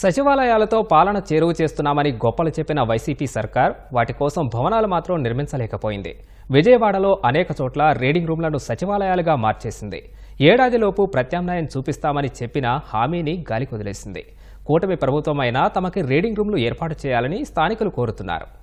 సచివాలయాలతో పాలన చేరువు చేస్తున్నామని గొప్పలు చెప్పిన వైసీపీ సర్కార్ వాటి కోసం భవనాలు మాత్రం నిర్మించలేకపోయింది. విజయవాడలో అనేక చోట్ల రీడింగ్ రూమ్లను సచివాలయాలుగా మార్చేసింది. ఏడాదిలోపు ప్రత్యామ్నాయం చూపిస్తామని చెప్పిన హామీని గాలికి వదిలేసింది. కూటమి ప్రభుత్వం అయినా తమకి రీడింగ్ రూమ్లు ఏర్పాటు చేయాలని స్థానికులు కోరుతున్నారు.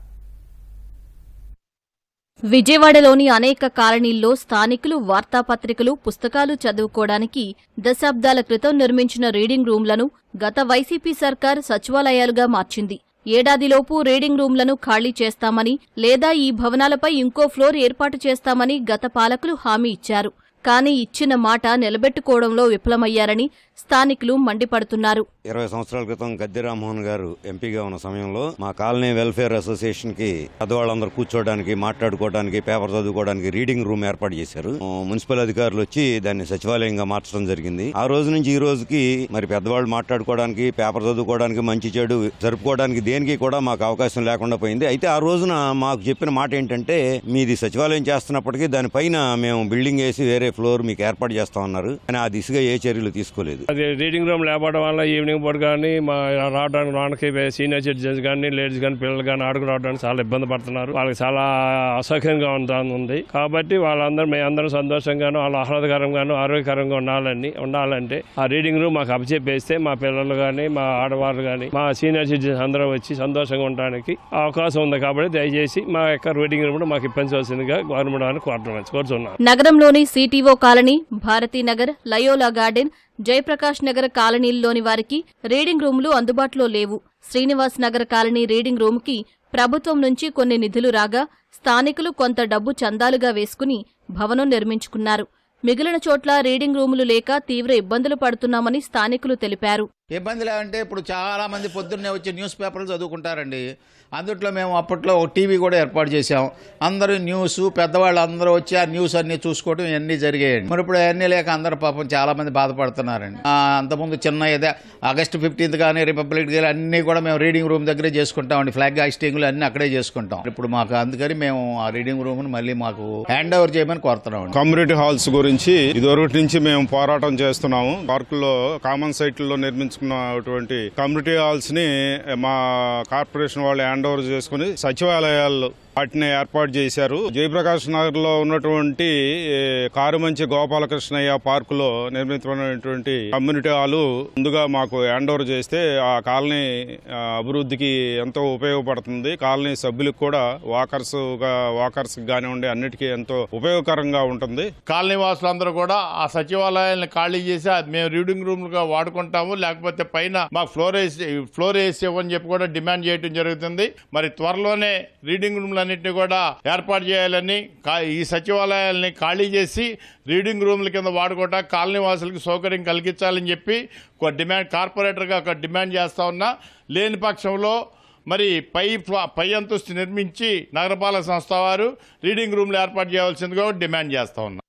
విజయవాడలోని అనేక కాలనీల్లో స్థానికులు వార్తాపత్రికలు పుస్తకాలు చదువుకోవడానికి దశాబ్దాల క్రితం నిర్మించిన రీడింగ్ రూమ్లను గత వైసీపీ సర్కార్ సచివాలయాలుగా మార్చింది. ఏడాదిలోపు రీడింగ్ రూమ్లను ఖాళీ చేస్తామని లేదా ఈ భవనాలపై ఇంకో ఫ్లోర్ ఏర్పాటు చేస్తామని గత పాలకులు హామీ ఇచ్చారు. కానీ ఇచ్చిన మాట నిలబెట్టుకోవడంలో విఫలమయ్యారని స్థానికులు మండిపడుతున్నారు. ఇరవై సంవత్సరాల క్రితం గద్దె రామ్మోహన్ గారు ఎంపీగా ఉన్న సమయంలో మా కాలనీ వెల్ఫేర్ అసోసియేషన్కి పెద్దవాళ్ళందరూ కూర్చోడానికి మాట్లాడుకోవడానికి పేపర్ చదువుకోవడానికి రీడింగ్ రూమ్ ఏర్పాటు చేశారు. మున్సిపల్ అధికారులు వచ్చి దాన్ని సచివాలయంగా మార్చడం జరిగింది. ఆ రోజు నుంచి ఈ రోజుకి మరి పెద్దవాళ్ళు మాట్లాడుకోవడానికి పేపర్ చదువుకోవడానికి మంచి చెడు జరుపుకోవడానికి దేనికి కూడా మాకు అవకాశం లేకుండా పోయింది. అయితే ఆ రోజున మాకు చెప్పిన మాట ఏంటంటే మీది సచివాలయం చేస్తున్నప్పటికీ దానిపైన మేము బిల్డింగ్ వేసి వేరే ఫ్లోర్ మీకు ఏర్పాటు చేస్తామన్నారు. కానీ ఆ దిశగా ఏ చర్యలు తీసుకోలేదు. అది రీడింగ్ రూమ్ లేకపోవడం వల్ల ఈవినింగ్ పూట కానీ మా రావడానికి రావడానికి సీనియర్ సిటిజన్స్ కానీ లేడీస్ కానీ పిల్లలు కానీ ఆడుకు రావడానికి చాలా ఇబ్బంది పడుతున్నారు. వాళ్ళకి చాలా అసౌకర్యంగా ఉంటుంది ఉంది. కాబట్టి వాళ్ళందరూ మేమందరం సంతోషంగాను వాళ్ళు ఆహ్లాదకరంగాను ఆరోగ్యకరంగా ఉండాలని ఉండాలంటే ఆ రీడింగ్ రూమ్ మాకు అప్పచెప్పేస్తే మా పిల్లలు కానీ మా ఆడవాళ్ళు కానీ మా సీనియర్ సిటిజన్స్ అందరూ వచ్చి సంతోషంగా ఉండడానికి అవకాశం ఉంది. కాబట్టి దయచేసి మా యొక్క రీడింగ్ రూమ్ మాకు ఇప్పించవలసిందిగా గవర్నమెంట్ కోరుతున్నాను నగరంలోని CTO colony Bharatinagar Loyola garden Jayaprakash Nagar కాలనీల్లోని వారికి రీడింగ్ రూములు అందుబాటులో లేవు. శ్రీనివాస్ నగర్ కాలనీ రీడింగ్ రూమ్కి ప్రభుత్వం నుంచి కొన్ని నిధులు రాగా స్థానికులు కొంత డబ్బు చందాలుగా వేసుకుని భవనం నిర్మించుకున్నారు. మిగిలిన చోట్ల రీడింగ్ రూములు లేక తీవ్ర ఇబ్బందులు పడుతున్నామని స్థానికులు తెలిపారు. ఇబ్బంది లేదంటే ఇప్పుడు చాలా మంది పొద్దున్నే వచ్చి న్యూస్ పేపర్లు చదువుకుంటారండి. అందుట్లో మేము అప్పట్లో ఒక టీవీ కూడా ఏర్పాటు చేసాం అందరూ న్యూస్ పెద్దవాళ్ళు అందరూ వచ్చి ఆ న్యూస్ అన్నీ చూసుకోవడం ఇవన్నీ జరిగాయండి. మరి ఇప్పుడు అవన్నీ లేక అందరూ పాపం చాలామంది బాధపడుతున్నారండి. అంతకుముందు చిన్న ఏదో ఆగస్టు ఫిఫ్టీన్త్ కానీ రిపబ్లిక్ డే అన్నీ కూడా మేము రీడింగ్ రూమ్ దగ్గరే చేసుకుంటామండి. ఫ్లాగ్ హాస్టింగ్లు అన్నీ అక్కడే చేసుకుంటాం. ఇప్పుడు మాకు అందుకని మేము ఆ రీడింగ్ రూమ్ని మళ్ళీ మాకు హ్యాండ్ ఓవర్ చేయమని కోరుతున్నాం కమ్యూనిటీ హాల్స్ గురించి ఇదివరకు నుంచి మేము పోరాటం చేస్తున్నాము. పార్కుల్లో కామన్ సైట్లలో చేసుకున్నటువంటి కమ్యూనిటీ హాల్స్ని మా కార్పొరేషన్ వాళ్ళు హ్యాండ్ ఓవర్ చేసుకుని సచివాలయాల్లో వాటిని ఏర్పాటు చేశారు. జయప్రకాష్ నగర్లో ఉన్నటువంటి కారుమంచి గోపాలకృష్ణయ్య పార్కులో నిర్మితమైనటువంటి కమ్యూనిటీ హాల్ ముందుగా మాకు హ్యాండ్ ఓవర్ చేస్తే ఆ కాలనీ అభివృద్ధికి ఎంతో ఉపయోగపడుతుంది. కాలనీ సభ్యులకు కూడా వాకర్స్ వాకర్స్ కానివ్వండి అన్నిటికీ ఎంతో ఉపయోగకరంగా ఉంటుంది. కాలనీ వాసులందరూ కూడా ఆ సచివాలయాన్ని ఖాళీ చేసి అది మేము రీడింగ్ రూమ్లుగా వాడుకుంటాము. లేకపోతే పైన మాకు ఫ్లోర్ వేసి ఫ్లోర్ వేసి ఇవ్వని చెప్పి కూడా డిమాండ్ చేయడం జరుగుతుంది. మరి త్వరలోనే రీడింగ్ రూమ్లన్నింటినీ కూడా ఏర్పాటు చేయాలని కా- ఈ సచివాలయాల్ని ఖాళీ చేసి రీడింగ్ రూమ్ల కింద వాడుకోవటం కాలనీ వాసులకు సౌకర్యం కలిగించాలని చెప్పి ఒక డిమాండ్ కార్పొరేటర్గా ఒక డిమాండ్ చేస్తా ఉన్నా లేని పక్షంలో మరి పై పై అంతస్తు నిర్మించి నగరపాలక సంస్థ వారు రీడింగ్ రూమ్లు ఏర్పాటు చేయవలసిందిగా డిమాండ్ చేస్తా ఉన్నా.